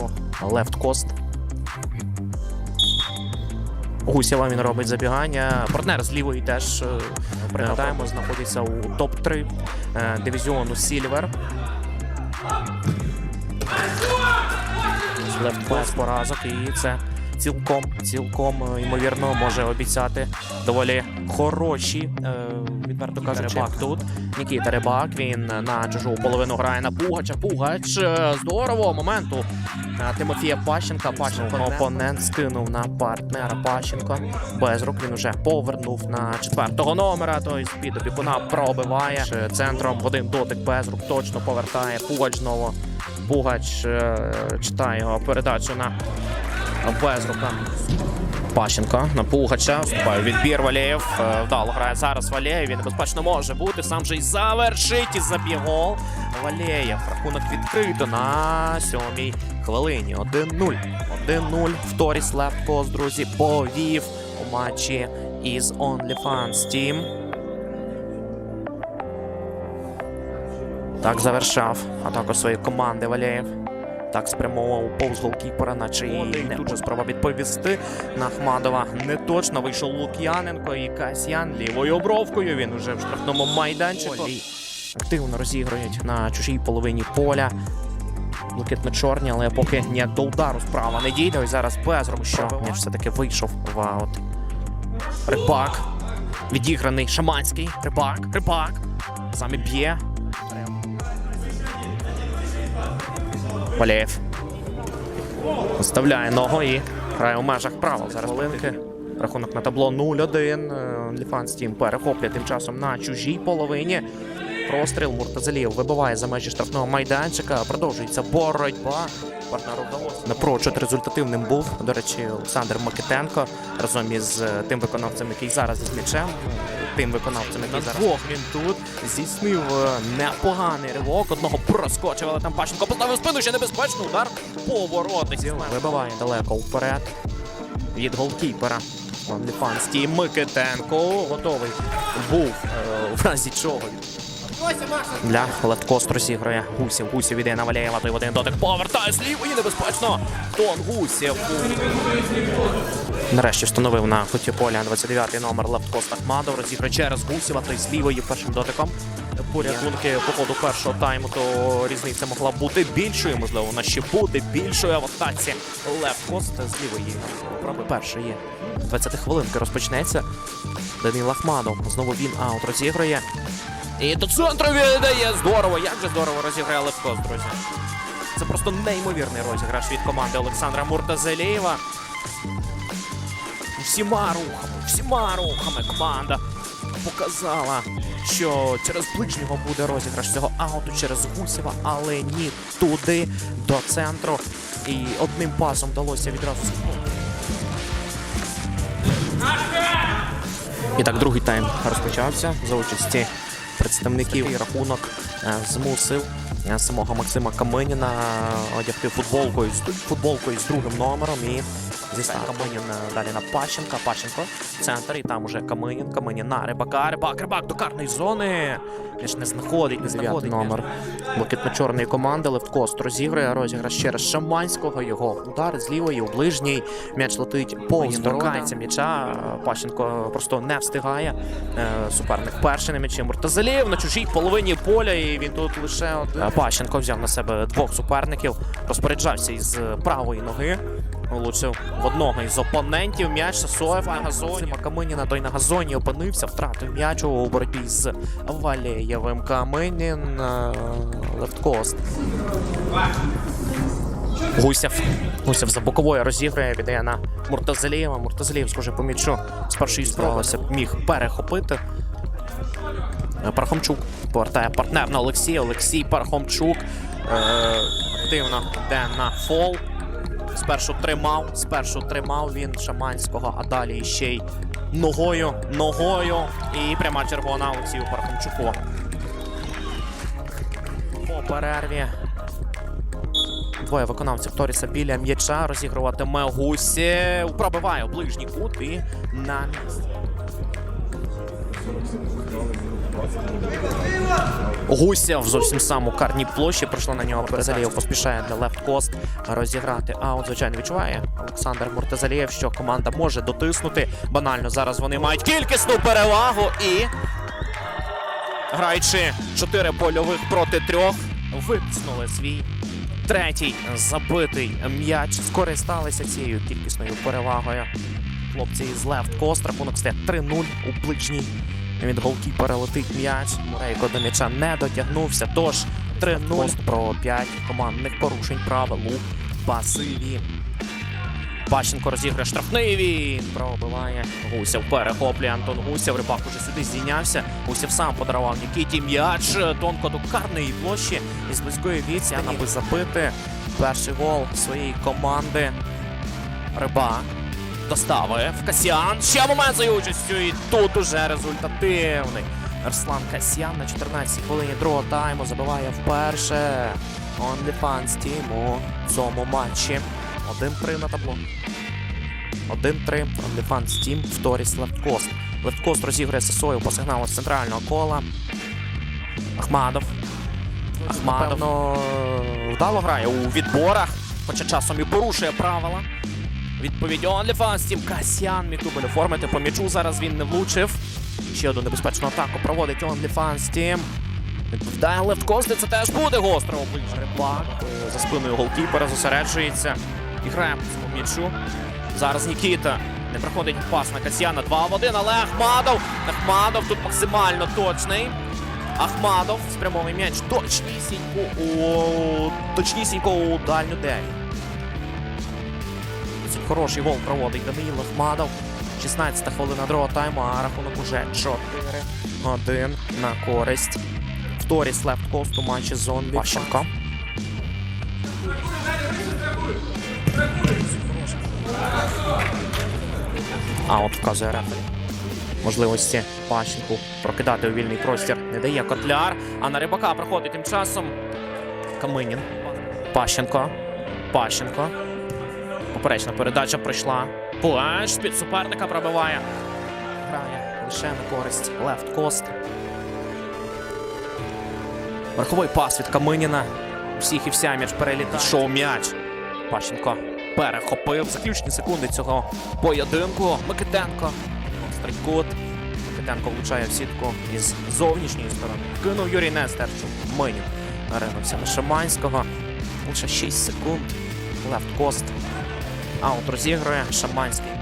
його лефт кост. Гусєва він робить забігання. Партнер з лівої теж е, пригадаємо, знаходиться у топ-3 е, дивізіону Сільвер. Лефт кост поразок, і це цілком, цілком е, ймовірно може обіцяти доволі хороші, е, відверто кажучи. Рибак тут. Нікіта Рибак, він на чужу половину грає на Пугача. Пугач е, здорово моменту. Е, Тимофія Пащенка. Пащенко опонент скинув на партнера Пащенко. Безрук він уже повернув на четвертого номера. Той з-під опікуна пробиває центром. Один дотик Безрук точно повертає. Пугач знову. Пугач е, читає його передачу на Безрука. Пащенко на Пугача. Вступає відбір Валєєв. Е, Вдало грає зараз Валєєв. Він небезпечно може бути. Сам же й завершить і заб'є гол. Валєєв. Рахунок відкрито на сьомій хвилині. 1-0. 1-0. В Торіс Левкос, друзі, повів у матчі із OnlyFans Team. Так завершав атаку своєї команди Валєєв. Так спрямовував повз голкіпера, наче і не тут же спроба відповісти на Ахмадова. Не точно вийшов Лук'яненко і Касьян лівою обровкою. Він уже в штрафному майданчику. Активно розігрують на чужій половині поля. Блакитно-чорні, але поки ніяк до удару справа не дійде. Ось зараз безром, що м'яч все-таки вийшов в аут. Рибак. Відіграний Шаманський. Рибак. Рибак. Саме б'є. Валєєв. Оставляє ногу і грає у межах правил. Зараз хвилинки. Рахунок на табло 0-1. Ліфан Стім перехоплює тим часом на чужій половині. Простріл Муртазалієв вибиває за межі штрафного майданчика. Продовжується боротьба. Партнеру вдалося. Напрочуд результативним був, до речі, Олександр Микитенко разом із е, тим виконавцем, який зараз із м'ячем. Тим виконавцем, який зараз двох він тут здійснив е, непоганий ривок. Одного проскочив, але там Пащенко поставив спину, ще небезпечний удар. Поворотить. Вибиває далеко вперед від голкіпера. Ліфанстій Микитенко готовий був е, в разі чого. Для левкост розіграє Гусів. Гусів іде на Валєєва, той один дотик повертає зліво і небезпечно. Тон Гусів. Нарешті встановив на куті поля 29-й номер левкост Ахмадов. Розіграє через Гусєва, той з лівої першим дотиком. Порятунки по ходу першого тайму, то різниця могла бути більшою. Можливо, вона ще буде більшою. В атаці Левкост з лівої. Проби першої є. 20 хвилинки розпочнеться. Данил Ахмадов. Знову він аут розіграє. І до центру віддає. Здорово, як же здорово розіграє Левкос, друзі. Це просто неймовірний розіграш від команди Олександра Муртазелєєва. Всіма рухами, всіма рухами команда показала, що через ближнього буде розіграш цього ауту через Гусєва, але ні туди, до центру. І одним пасом вдалося відразу. І так, другий тайм розпочався за участі представників. І рахунок е, змусив е, самого Максима Каменіна одягти футболкою з футболкою з другим номером і зі ста Каменін е, далі на Пащенка. Пащенко центр, і там уже Каменін. Каменін на Рибака. Рибак, Рибак до карної зони. Між не знаходить, не знаходить номер блакитно-чорної команди. Левткост розігрує розіграш через Шаманського. Його удар з лівої у ближній. М'яч летить повз торкається м'яча. Пащенко просто не встигає. Е, Суперник перший на м'ячі Муртазалєв на чужій половині поля. І він тут лише один. Пащенко взяв на себе двох суперників, розпоряджався із правої ноги. Влучив в одного із опонентів м'яч Сосоєв на газоні. Каменіна той на газоні опинився, втратив м'яч у боротьбі з Валєєвим. Каменін е, лефткост. Гусєв. Гусєв за боковою розігрує, віддає на Муртазалієва. Муртазалієв, схоже, по м'ячу з першої спроби міг перехопити. Пархомчук повертає партнер на Олексія. Олексій Пархомчук е, активно йде на фол. Спершу тримав, спершу тримав він Шаманського, а далі ще й ногою, ногою. І пряма червона Олексію Пархомчуку. По перерві. Двоє виконавців Торіса біля м'яча розігруватиме Гусі. Пробиває у ближній кут і на місці. Гусєв зовсім сам у карній площі. Пройшла на нього Муртазалієв поспішає для лефт кост розіграти. Аут, звичайно, відчуває Олександр Муртазалієв, що команда може дотиснути. Банально зараз вони мають кількісну перевагу і. Граючи 4 польових проти трьох, витиснули свій третій забитий м'яч. Скористалися цією кількісною перевагою. Хлопці з лефт кост. Рахунок стає 3-0 у ближній. Від голкіпера летить м'яч. Мурейко до м'яча не дотягнувся. Тож 3-0 про 5 командних порушень правил у пасиві. Пащенко розіграє штрафний. Він пробиває. Гусєв перехоплює Антон Гусєв. Рибак уже сюди здійнявся. Гусєв сам подарував Нікіті м'яч тонко до карної площі із близької відстані, аби забити перший гол своєї команди. Рибак доставив Касіан. Ще момент за участю. І тут уже результативний. Арслан Касіан на 14 хвилині другого тайму забиває вперше. OnlyFans Team у цьому матчі. 1-3 на табло. 1-3. OnlyFans Team в Торіс Левткост. Левткост розігрує Сосою по сигналу з центрального кола. Ахмадов. Ахмадов ну, вдало грає у відборах, хоча часом і порушує правила. Відповідь OnlyFans міг дубль оформити по м'ячу. Зараз він не влучив. Ще одну небезпечну атаку проводить OnlyFans Team. Відповідає левткост, і це теж буде гостро. Рибак е, за спиною голкіпера зосереджується і грає по м'ячу. Зараз Нікіта. Не проходить пас на Касьяна 2 в 1, але Ахмадов. Ахмадов тут максимально точний. Ахмадов спрямовує м'яч точнісінько у точнісінько у дальню дев'ять. Досить Хороший гол проводить Даниїл Ахмадов. 16 хвилина другого тайму, а рахунок уже 4-1 на користь. В Торіс лефт у матчі з Зон Пащенко. А от вказує рефері. Можливості Пащенку прокидати у вільний простір не дає Котляр. А на рибака проходить тим часом Каминін. Пащенко. Пащенко. Поперечна передача пройшла. Плащ під суперника пробиває. Грає лише на користь лефт кост. Верховий пас від Каминіна. Всіх і вся м'яч перелітає. Шоу м'яч. Пащенко перехопив заключні секунди цього поєдинку. Микитенко. Стрикут. Микитенко влучає в сітку із зовнішньої сторони. Кинув Юрій Нестерчук. Минів. Ринувся на Шаманського. Лише 6 секунд. Лефт кост. Аут розігрує Шаманський.